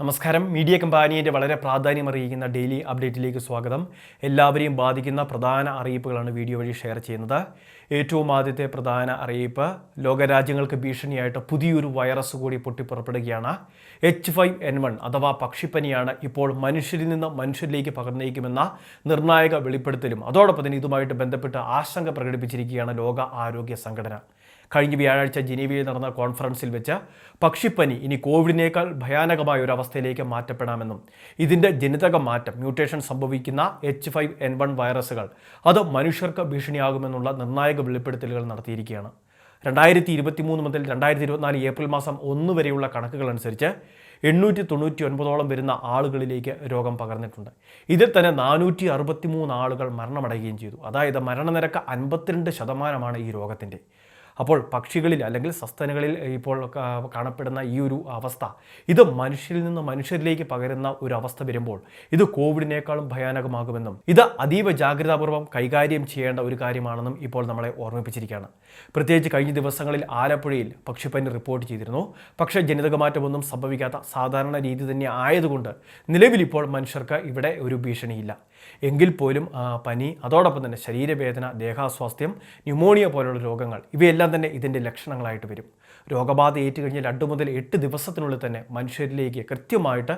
നമസ്കാരം. മീഡിയ കമ്പാനിയുടെ വളരെ പ്രാധാന്യം അറിയിക്കുന്ന ഡെയിലി അപ്ഡേറ്റിലേക്ക് സ്വാഗതം. എല്ലാവരെയും ബാധിക്കുന്ന പ്രധാന അറിയിപ്പുകളാണ് വീഡിയോ വഴി ഷെയർ ചെയ്യുന്നത്. ഏറ്റവും ആദ്യത്തെ പ്രധാന അറിയിപ്പ് ലോകരാജ്യങ്ങൾക്ക് ഭീഷണിയായിട്ട് പുതിയൊരു വൈറസ് കൂടി പൊട്ടിപ്പുറപ്പെടുകയാണ്. എച്ച് ഫൈവ് എൻ വൺ അഥവാ പക്ഷിപ്പനിയാണ് ഇപ്പോൾ മനുഷ്യരിൽ നിന്ന് മനുഷ്യരിലേക്ക് പകർന്നേക്കുമെന്ന നിർണായക വെളിപ്പെടുത്തലും. അതോടൊപ്പം തന്നെ ഇതുമായിട്ട് ബന്ധപ്പെട്ട് ആശങ്ക പ്രകടിപ്പിച്ചിരിക്കുകയാണ് ലോക ആരോഗ്യ സംഘടന. കഴിഞ്ഞ വ്യാഴാഴ്ച ജനീവയിൽ നടന്ന കോൺഫറൻസിൽ വെച്ച് പക്ഷിപ്പനി ഇനി കോവിഡിനേക്കാൾ ഭയാനകമായ ഒരു അവസ്ഥയിലേക്ക് മാറ്റപ്പെടാമെന്നും ഇതിന്റെ ജനിതക മാറ്റം മ്യൂട്ടേഷൻ സംഭവിക്കുന്ന എച്ച് ഫൈവ് എൻ വൺ വൈറസുകൾ അത് മനുഷ്യർക്ക് ഭീഷണിയാകുമെന്നുള്ള നിർണായക വെളിപ്പെടുത്തലുകൾ നടത്തിയിരിക്കുകയാണ്. രണ്ടായിരത്തി ഇരുപത്തി മൂന്ന് മുതൽ രണ്ടായിരത്തി ഇരുപത്തിനാല് ഏപ്രിൽ മാസം ഒന്ന് വരെയുള്ള കണക്കുകൾ അനുസരിച്ച് എണ്ണൂറ്റി തൊണ്ണൂറ്റി ഒൻപതോളം വരുന്ന ആളുകളിലേക്ക് രോഗം പകർന്നിട്ടുണ്ട്. ഇതിൽ തന്നെ നാനൂറ്റി അറുപത്തി മൂന്ന് ആളുകൾ മരണമടയുകയും ചെയ്തു. അതായത് മരണനിരക്ക് അൻപത്തിരണ്ട് ശതമാനമാണ് ഈ രോഗത്തിന്റെ അപ്പോൾ പക്ഷികളിൽ അല്ലെങ്കിൽ സസ്തനകളിൽ ഇപ്പോൾ കാണപ്പെടുന്ന ഈ ഒരു അവസ്ഥ ഇത് മനുഷ്യരിൽ നിന്ന് മനുഷ്യരിലേക്ക് പകരുന്ന ഒരു അവസ്ഥ വരുമ്പോൾ ഇത് കോവിഡിനേക്കാളും ഭയാനകമാകുമെന്നും ഇത് അതീവ ജാഗ്രതാപൂർവം കൈകാര്യം ചെയ്യേണ്ട ഒരു കാര്യമാണെന്നും ഇപ്പോൾ നമ്മളെ ഓർമ്മിപ്പിച്ചിരിക്കുകയാണ്. പ്രത്യേകിച്ച് കഴിഞ്ഞ ദിവസങ്ങളിൽ ആലപ്പുഴയിൽ പക്ഷിപ്പനി റിപ്പോർട്ട് ചെയ്തിരുന്നു. പക്ഷേ ജനിതകമാറ്റമൊന്നും സംഭവിക്കാത്ത സാധാരണ രീതി തന്നെ ആയതുകൊണ്ട് നിലവിൽ ഇപ്പോൾ മനുഷ്യർക്ക് ഇവിടെ ഒരു ഭീഷണിയില്ല. എങ്കിൽ പോലും പനി അതോടൊപ്പം തന്നെ ശരീരവേദന ദേഹാസ്വാസ്ഥ്യം ന്യൂമോണിയ പോലുള്ള രോഗങ്ങൾ ഇവയെല്ലാം തന്നെ ഇതിന്റെ ലക്ഷണങ്ങളായിട്ട് വരും. രോഗബാധ ഏറ്റുകഴിഞ്ഞാൽ രണ്ട് മുതൽ എട്ട് ദിവസത്തിനുള്ളിൽ തന്നെ മനുഷ്യരിലേക്ക് കൃത്യമായിട്ട്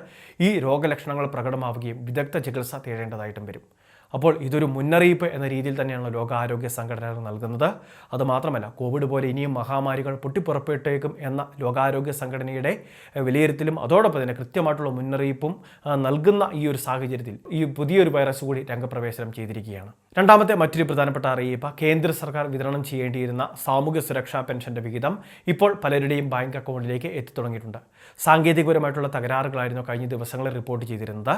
ഈ രോഗലക്ഷണങ്ങൾ പ്രകടമാവുകയും വിദഗ്ധ ചികിത്സ തേടേണ്ടതായിട്ടും വരും. അപ്പോൾ ഇതൊരു മുന്നറിയിപ്പ് എന്ന രീതിയിൽ തന്നെയാണ് ലോകാരോഗ്യ സംഘടന നൽകുന്നത്. അതുമാത്രമല്ല കോവിഡ് പോലെ ഇനിയും മഹാമാരികൾ പൊട്ടിപ്പുറപ്പെട്ടേക്കും എന്ന ലോകാരോഗ്യ സംഘടനയുടെ വിലയിരുത്തലും അതോടൊപ്പം തന്നെ കൃത്യമായിട്ടുള്ള മുന്നറിയിപ്പും നൽകുന്ന ഈ ഒരു സാഹചര്യത്തിൽ ഈ പുതിയൊരു വൈറസ് കൂടി രംഗപ്രവേശനം ചെയ്തിരിക്കുകയാണ്. രണ്ടാമത്തെ മറ്റൊരു പ്രധാനപ്പെട്ട അറിയിപ്പ് കേന്ദ്ര സർക്കാർ വിതരണം ചെയ്യേണ്ടിയിരുന്ന സാമൂഹ്യ സുരക്ഷാ പെൻഷന്റെ വിഹിതം ഇപ്പോൾ പലരുടെയും ബാങ്ക് അക്കൗണ്ടിലേക്ക് എത്തിത്തുടങ്ങിയിട്ടുണ്ട്. സാങ്കേതികപരമായിട്ടുള്ള തകരാറുകളായിരുന്നു കഴിഞ്ഞ ദിവസങ്ങളിൽ റിപ്പോർട്ട് ചെയ്തിരുന്നത്.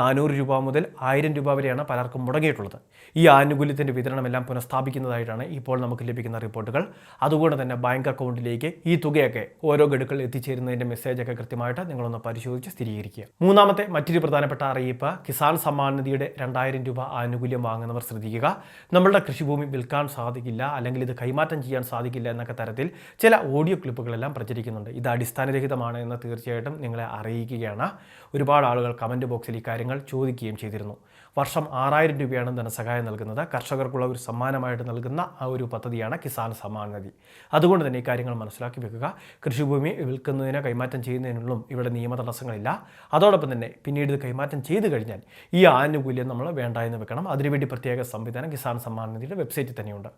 നാനൂറ് രൂപ മുതൽ ആയിരം രൂപ വരെയാണ് പലർക്കും മുടങ്ങിയിട്ടുള്ളത്. ഈ ആനുകൂല്യത്തിന്റെ വിതരണമെല്ലാം പുനഃസ്ഥാപിക്കുന്നതായിട്ടാണ് ഇപ്പോൾ നമുക്ക് ലഭിക്കുന്ന റിപ്പോർട്ടുകൾ. അതുകൊണ്ട് തന്നെ ബാങ്ക് അക്കൗണ്ടിലേക്ക് ഈ തുകയൊക്കെ ഓരോ ഗഡുക്കൾ എത്തിച്ചേരുന്നതിന്റെ മെസ്സേജൊക്കെ കൃത്യമായിട്ട് നിങ്ങളൊന്ന് പരിശോധിച്ച് സ്ഥിരീകരിക്കുക. മൂന്നാമത്തെ മറ്റൊരു പ്രധാനപ്പെട്ട അറിയിപ്പ് കിസാൻ സമ്മാൻ നിധിയുടെ രണ്ടായിരം രൂപ ആനുകൂല്യം വാങ്ങുന്നവർ ശ്രദ്ധിക്കുക. നമ്മളുടെ കൃഷിഭൂമി വിൽക്കാൻ സാധിക്കില്ല അല്ലെങ്കിൽ ഇത് കൈമാറ്റം ചെയ്യാൻ സാധിക്കില്ല എന്നൊക്കെ തരത്തിൽ ചില ഓഡിയോ ക്ലിപ്പുകളെല്ലാം പ്രചരിക്കുന്നുണ്ട്. ഇത് അടിസ്ഥാനരഹിതമാണ് എന്ന് തീർച്ചയായിട്ടും നിങ്ങളെ അറിയിക്കുകയാണ്. ഒരുപാട് ആളുകൾ കമന്റ് ബോക്സിൽ ഈ കാര്യങ്ങൾ ചോദിക്കുകയും ചെയ്തിരുന്നു. വർഷം ആറായിരം രൂപയാണ് ധനസഹായം നൽകുന്നത്. കർഷകർക്കുള്ള ഒരു സമ്മാനമായിട്ട് നൽകുന്ന ആ ഒരു പദ്ധതിയാണ് കിസാൻ സമ്മാൻ നിധി. അതുകൊണ്ട് തന്നെ ഈ കാര്യങ്ങൾ മനസ്സിലാക്കി വെക്കുക. കൃഷിഭൂമി വിൽക്കുന്നതിന് കൈമാറ്റം ചെയ്യുന്നതിനുള്ള ഇവിടെ നിയമ തടസ്സങ്ങളില്ല. അതോടൊപ്പം തന്നെ പിന്നീട് ഇത് കൈമാറ്റം ചെയ്തു കഴിഞ്ഞാൽ ഈ ആനുകൂല്യം നമ്മൾ വേണ്ട എന്ന് വെക്കണം. അതിനുവേണ്ടി പ്രത്യേക സംവിധാനം കിസാൻ സമ്മാൻ നിധിയുടെ വെബ്സൈറ്റിൽ തന്നെയുണ്ട്.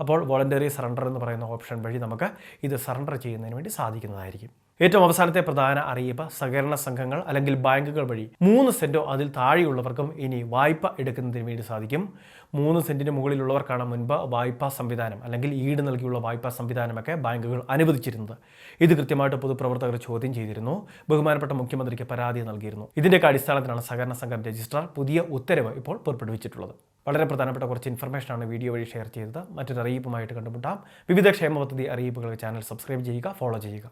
അപ്പോൾ വോളണ്ടറി സറണ്ടർ എന്ന് പറയുന്ന ഓപ്ഷൻ വഴി നമുക്ക് ഇത് സറണ്ടർ ചെയ്യുന്നതിന് വേണ്ടി സാധിക്കുന്നതായിരിക്കും. ഏറ്റവും അവസാനത്തെ പ്രധാന അറിയിപ്പ് സഹകരണ സംഘങ്ങൾ അല്ലെങ്കിൽ ബാങ്കുകൾ വഴി മൂന്ന് സെന്റോ അതിൽ താഴെയുള്ളവർക്കും ഇനി വായ്പ എടുക്കുന്നതിന് വേണ്ടി സാധിക്കും. മൂന്ന് സെന്റിന് മുകളിലുള്ളവർക്കാണ് മുൻപ് വായ്പാ സംവിധാനം അല്ലെങ്കിൽ ഈട് നൽകിയുള്ള വായ്പാ സംവിധാനമൊക്കെ ബാങ്കുകൾ അനുവദിച്ചിരുന്നത്. ഇത് കൃത്യമായിട്ട് പൊതുപ്രവർത്തകർ ചോദ്യം ചെയ്തിരുന്നു. ബഹുമാനപ്പെട്ട മുഖ്യമന്ത്രിക്ക് പരാതി നൽകിയിരുന്നു. ഇതിന്റെയൊക്കെ അടിസ്ഥാനത്തിലാണ് സഹകരണ സംഘം രജിസ്ട്രാർ പുതിയ ഉത്തരവ് ഇപ്പോൾ പുറപ്പെടുവിച്ചിട്ടുള്ളത്. വളരെ പ്രധാനപ്പെട്ട കുറച്ച് ഇൻഫർമേഷനാണ് വീഡിയോ വഴി ഷെയർ ചെയ്തത്. മറ്റൊരു അറിയിപ്പുമായിട്ട് കണ്ടുമുട്ടാം. വിവിധ ക്ഷേമ പദ്ധതി അറിയിപ്പുകൾ ചാനൽ സബ്സ്ക്രൈബ് ചെയ്യുക ഫോളോ ചെയ്യുക.